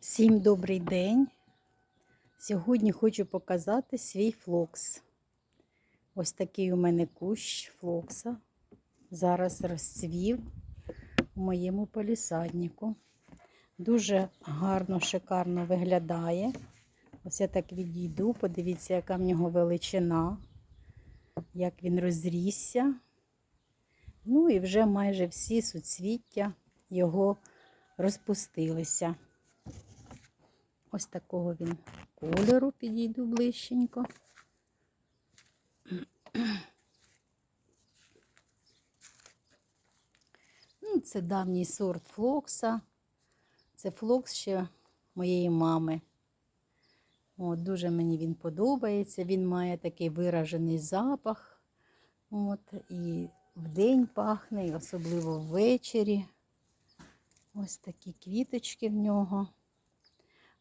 Всім добрий день. Сьогодні хочу показати свій флокс. Ось такий у мене кущ флокса. Зараз розцвів у моєму полісаднику. Дуже гарно, шикарно виглядає. Ось я так відійду, подивіться, яка в нього величина, як він розрісся. Ну і вже майже всі суцвіття його розпустилися. Ось такого він кольору підійду ближченько. Ну, Це давній сорт флокса. Це флокс ще моєї мами. От, Дуже мені він подобається. Він має такий виражений запах. От, І вдень пахне, особливо ввечері. Ось такі квіточки в нього.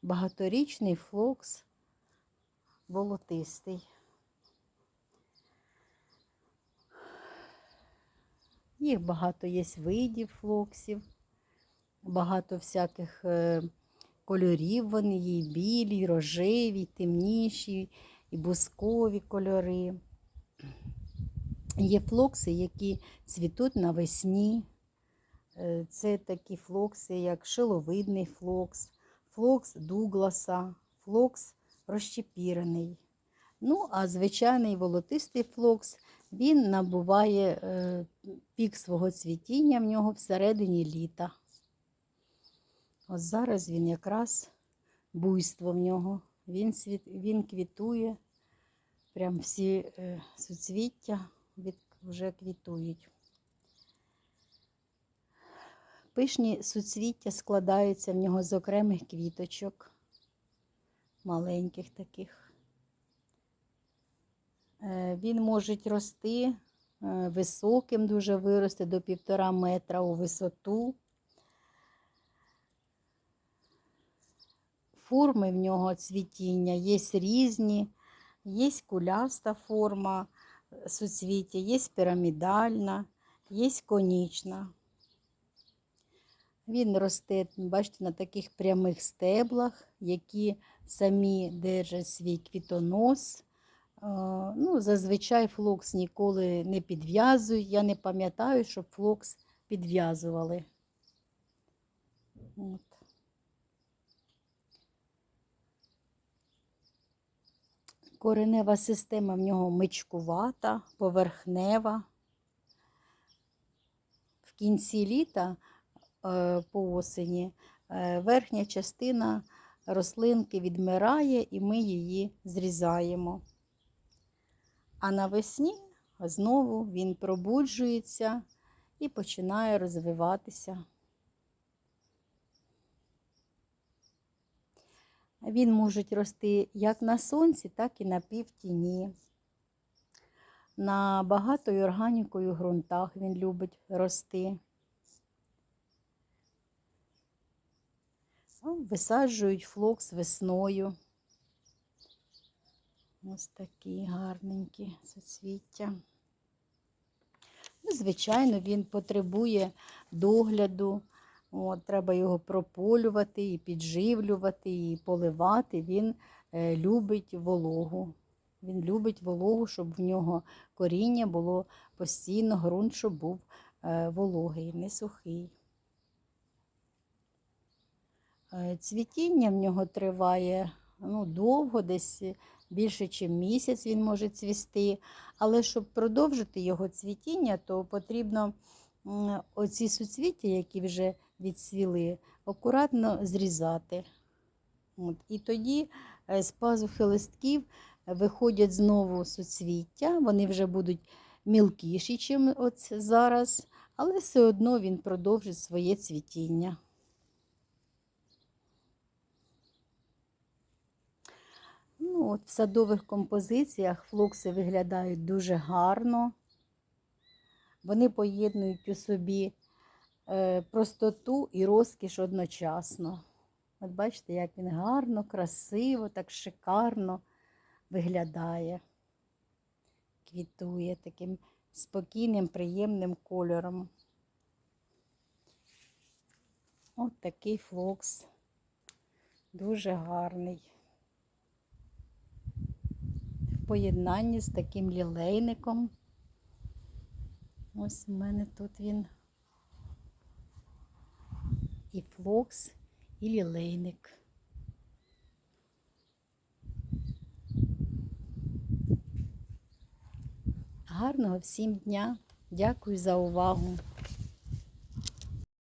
Багаторічний флокс волотистий. Їх багато є видів флоксів, багато всяких е, кольорів вони є, білі, і рожеві, темніші, і бускові кольори. Є флокси, які цвітуть навесні. Е, Це такі флокси, як шиловидний флокс, флокс Дугласа, флокс розщепірений. Ну, а звичайний волотистий флокс він набуває е, пік свого цвітіння в нього всередині літа. Ось зараз він якраз буйство в нього. Він світ, він квітує, прям всі е, суцвіття від, вже квітують. Пишні суцвіття складаються в нього з окремих квіточок, маленьких таких. Е, Він може рости е, високим, дуже вирости до півтора метра у висоту. Форми в нього цвітіння є різні, є куляста форма суцвіття, є пірамідальна, є конічна. Він росте, бачите, на таких прямих стеблах, які самі держать свій квітонос. Ну, Зазвичай флокс ніколи не підв'язують. Я не пам'ятаю, щоб флокс підв'язували. От. Коренева система в нього мичкувата, поверхнева. В кінці літа по осені е, верхня частина рослинки відмирає і ми її зрізаємо. А навесні знову він пробуджується і починає розвиватися. Він може рости як на сонці, так і на півтіні. На багатою органікою ґрунтах він любить рости. Висаджують флокс весною. Ось такі гарненькі соцвіття. Ну, Звичайно, він потребує догляду. От, Треба його прополювати, і підживлювати, і поливати. Він е, любить вологу. Він любить вологу, щоб в нього коріння було постійно, ґрунт, щоб був е, вологий, не сухий. Е, цвітіння в нього триває ну, довго, десь більше, ніж місяць він може цвісти. Але щоб продовжити його цвітіння, то потрібно оці суцвіття, які вже відсвіли, акуратно зрізати. От. І тоді з пазухи листків виходять знову суцвіття, вони вже будуть мілкіші, ніж зараз, але все одно він продовжить своє цвітіння. От В садових композиціях флокси виглядають дуже гарно. Вони поєднують у собі е, простоту і розкіш одночасно. От бачите, як він гарно, красиво, так шикарно виглядає, квітує таким спокійним, приємним кольором. От такий флокс Дуже гарний. В поєднанні з таким лілейником. Ось у мене тут він. І флокс, і лілейник. Гарного всім дня. Дякую за увагу.